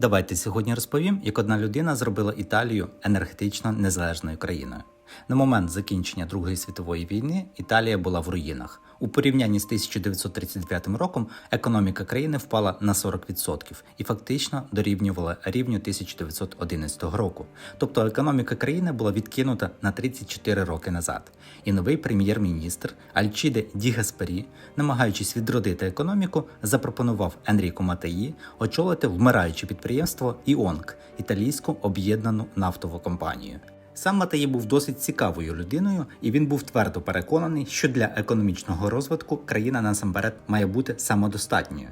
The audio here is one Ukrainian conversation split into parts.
Давайте сьогодні розповім, як одна людина зробила Італію енергетично незалежною країною. На момент закінчення Другої світової війни Італія була в руїнах. У порівнянні з 1939 роком економіка країни впала на 40% і фактично дорівнювала рівню 1911 року. Тобто економіка країни була відкинута на 34 роки назад. І новий прем'єр-міністр Альчіде Ді Гаспарі, намагаючись відродити економіку, запропонував Енріко Матеї очолити вмираюче підприємство ІОНК італійську об'єднану нафтову компанію. Сам Матеї був досить цікавою людиною, і він був твердо переконаний, що для економічного розвитку країна насамперед має бути самодостатньою.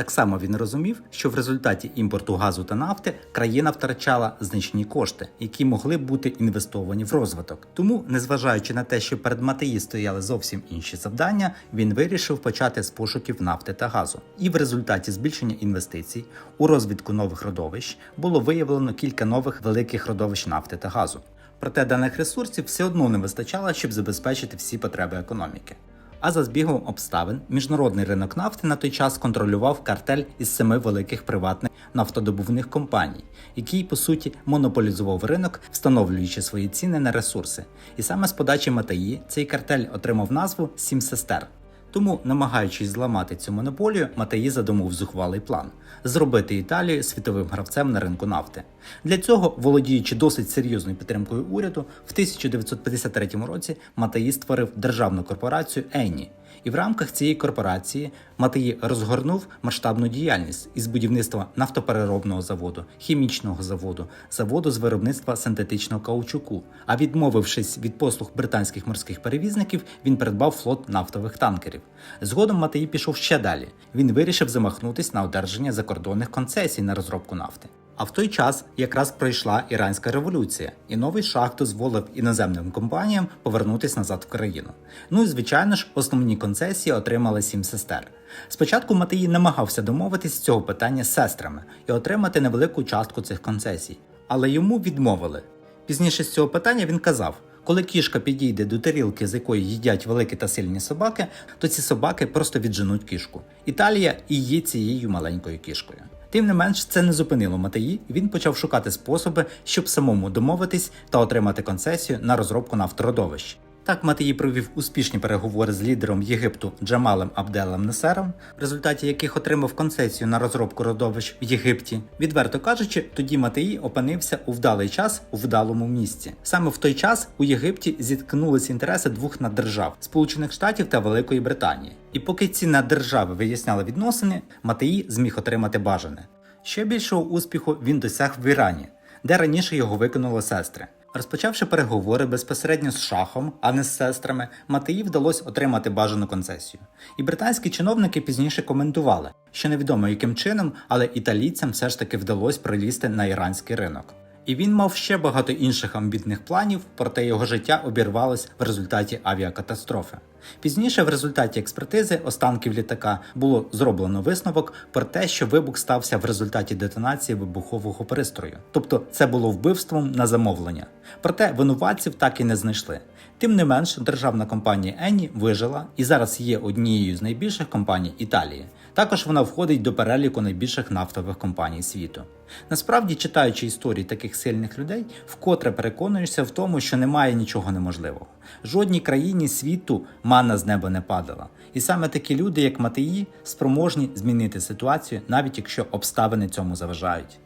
Так само він розумів, що в результаті імпорту газу та нафти країна втрачала значні кошти, які могли бути інвестовані в розвиток. Тому, незважаючи на те, що перед Матеї стояли зовсім інші завдання, він вирішив почати з пошуків нафти та газу. І в результаті збільшення інвестицій у розвідку нових родовищ було виявлено кілька нових великих родовищ нафти та газу. Проте даних ресурсів все одно не вистачало, щоб забезпечити всі потреби економіки. А за збігом обставин міжнародний ринок нафти на той час контролював картель із семи великих приватних нафтодобувних компаній, який по суті монополізував ринок, встановлюючи свої ціни на ресурси. І саме з подачі Матаї цей картель отримав назву Сім сестер. Тому, намагаючись зламати цю монополію, Матаї задумав зухвалий план зробити Італію світовим гравцем на ринку нафти. Для цього, володіючи досить серйозною підтримкою уряду, в 1953 році Матаї створив державну корпорацію Ені. І в рамках цієї корпорації Матеї розгорнув масштабну діяльність із будівництва нафтопереробного заводу, хімічного заводу, заводу з виробництва синтетичного каучуку. А відмовившись від послуг британських морських перевізників, він придбав флот нафтових танкерів. Згодом Матеї пішов ще далі. Він вирішив замахнутись на одержання закордонних концесій на розробку нафти. А в той час якраз пройшла іранська революція, і новий шах дозволив іноземним компаніям повернутися назад в країну. Ну і звичайно ж, основні концесії отримали сім сестер. Спочатку Матеї намагався домовитись з цього питання з сестрами і отримати невелику частку цих концесій, але йому відмовили. Пізніше з цього питання він казав. Коли кішка підійде до тарілки, з якої їдять великі та сильні собаки, то ці собаки просто відженуть кішку. Італія і є цією маленькою кішкою. Тим не менш, це не зупинило Матеї, і він почав шукати способи, щоб самому домовитись та отримати концесію на розробку нафтородовищ. Так Матеї провів успішні переговори з лідером Єгипту Джамалем Абделем Несером, в результаті яких отримав концесію на розробку родовищ в Єгипті. Відверто кажучи, тоді Матеї опинився у вдалий час у вдалому місці. Саме в той час у Єгипті зіткнулися інтереси двох наддержав Сполучених Штатів та Великої Британії. І поки ці наддержави виясняли відносини, Матеї зміг отримати бажане. Ще більшого успіху він досяг в Ірані, де раніше його виконали сестри. Розпочавши переговори безпосередньо з шахом, а не з сестрами, Матеї вдалося отримати бажану концесію. І британські чиновники пізніше коментували, що невідомо яким чином, але італійцям все ж таки вдалося пролізти на іранський ринок. І він мав ще багато інших амбітних планів, проте його життя обірвалось в результаті авіакатастрофи. Пізніше, в результаті експертизи останків літака було зроблено висновок про те, що вибух стався в результаті детонації вибухового пристрою, тобто це було вбивством на замовлення. Проте винуватців так і не знайшли. Тим не менш, державна компанія Ені вижила і зараз є однією з найбільших компаній Італії. Також вона входить до переліку найбільших нафтових компаній світу. Насправді, читаючи історії таких сильних людей, вкотре переконуєшся в тому, що немає нічого неможливого. Жодній країні світу мана з неба не падала. І саме такі люди, як Матеї, спроможні змінити ситуацію, навіть якщо обставини цьому заважають.